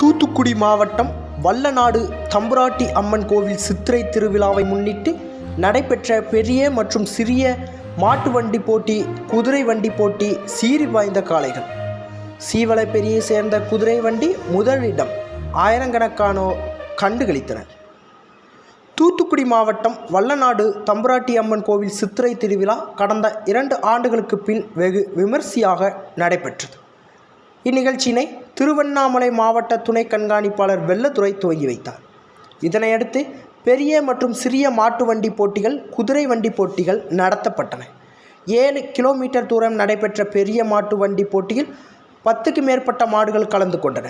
தூத்துக்குடி மாவட்டம் வல்லநாடு தம்புராட்டி அம்மன் கோவில் சித்திரை திருவிழாவை முன்னிட்டு நடைபெற்ற பெரிய மற்றும் சிறிய மாட்டு வண்டி போட்டி குதிரை வண்டி போட்டி சீறி வாய்ந்த காளைகள். சீவலைப்பெரியை சேர்ந்த குதிரை வண்டி முதலிடம் ஆயிரக்கணக்கானோர் கண்டுகளித்தனர். தூத்துக்குடி மாவட்டம் வல்லநாடு தம்புராட்டி அம்மன் கோவில் சித்திரை திருவிழா கடந்த இரண்டு ஆண்டுகளுக்கு பின் வெகு விமர்சையாக நடைபெற்றது. இந்நிகழ்ச்சியினை திருவண்ணாமலை மாவட்ட துணை கண்காணிப்பாளர் வெள்ளத்துறை துவங்கி வைத்தார். இதனையடுத்து பெரிய மற்றும் சிறிய மாட்டு வண்டி போட்டிகள் குதிரை வண்டி போட்டிகள் நடத்தப்பட்டன. ஏழு கிலோமீட்டர் தூரம் நடைபெற்ற பெரிய மாட்டு வண்டி போட்டியில் பத்துக்கு மேற்பட்ட மாடுகள் கலந்து கொண்டன.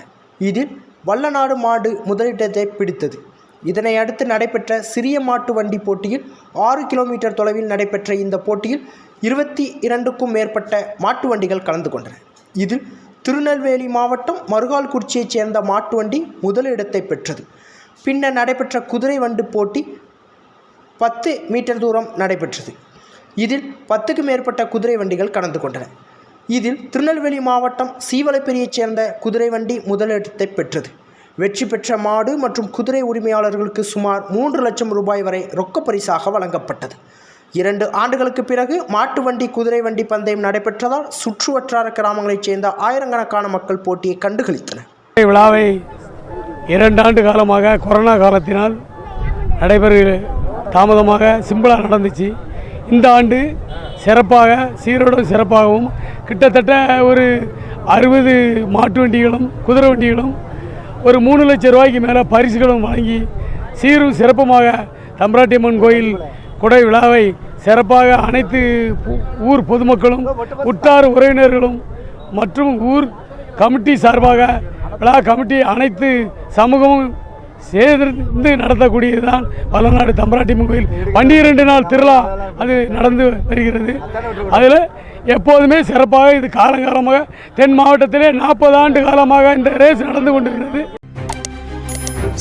இதில் வல்லநாடு மாடு முதலிடத்தை பிடித்தது. இதனை அடுத்து நடைபெற்ற சிறிய மாட்டு வண்டி போட்டியில் ஆறு கிலோமீட்டர் தொலைவில் நடைபெற்ற இந்த போட்டியில் இருபத்தி இரண்டுக்கும் மேற்பட்ட மாட்டு வண்டிகள் கலந்து கொண்டன. இதில் திருநெல்வேலி மாவட்டம் மருகால்குறிச்சியைச் சேர்ந்த மாட்டு வண்டி முதலிடத்தை பெற்றது. பின்னர் நடைபெற்ற குதிரை வண்டு போட்டி பத்து மீட்டர் தூரம் நடைபெற்றது. இதில் பத்துக்கு மேற்பட்ட குதிரை வண்டிகள் கலந்து கொண்டன. இதில் திருநெல்வேலி மாவட்டம் சீவலைப்பெரியைச் சேர்ந்த குதிரை வண்டி முதலிடத்தை பெற்றது. வெற்றி பெற்ற மாடு மற்றும் குதிரை உரிமையாளர்களுக்கு சுமார் மூன்று லட்சம் ரூபாய் வரை ரொக்க பரிசாக வழங்கப்பட்டது. இரண்டு ஆண்டுகளுக்கு பிறகு மாட்டு வண்டி குதிரை வண்டி பந்தயம் நடைபெற்றதால் சுற்று வட்டார கிராமங்களைச் சேர்ந்த ஆயிரக்கணக்கான மக்கள் போட்டியை கண்டுகளித்தனர். விழாவை இரண்டு ஆண்டு காலமாக கொரோனா காலத்தினால் நடைபெறு தாமதமாக சிம்பிளாக நடந்துச்சு. இந்த ஆண்டு சிறப்பாக சீரோடும் சிறப்பாகவும் கிட்டத்தட்ட ஒரு அறுபது மாட்டு வண்டிகளும் குதிரை வண்டிகளும் ஒரு மூணு லட்சம் ரூபாய்க்கு மேலே பரிசுகளும் வழங்கி சீரும் சிறப்புமாக தம்பராட்டியம்மன் கோயில் குடை விழாவை சிறப்பாக அனைத்து ஊர் பொதுமக்களும் உற்றார் உறவினர்களும் மற்றும் ஊர் கமிட்டி சார்பாக விழா கமிட்டி அனைத்து சமூகமும் சேர்ந்து நடத்தக்கூடியதுதான் வல்லநாடு தம்பராட்டியம்மன் கோயில் பன்னிரண்டு நாள் திருவிழா அது நடந்து வருகிறது. அதில் எப்போதுமே சிறப்பாக இது காலங்காலமாக தென் மாவட்டத்திலே நாற்பது ஆண்டு காலமாக இந்த ரேஸ் நடந்து கொண்டிருக்கிறது.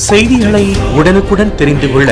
செய்திகளை உடனுக்குடன் தெரிந்து கொள்ள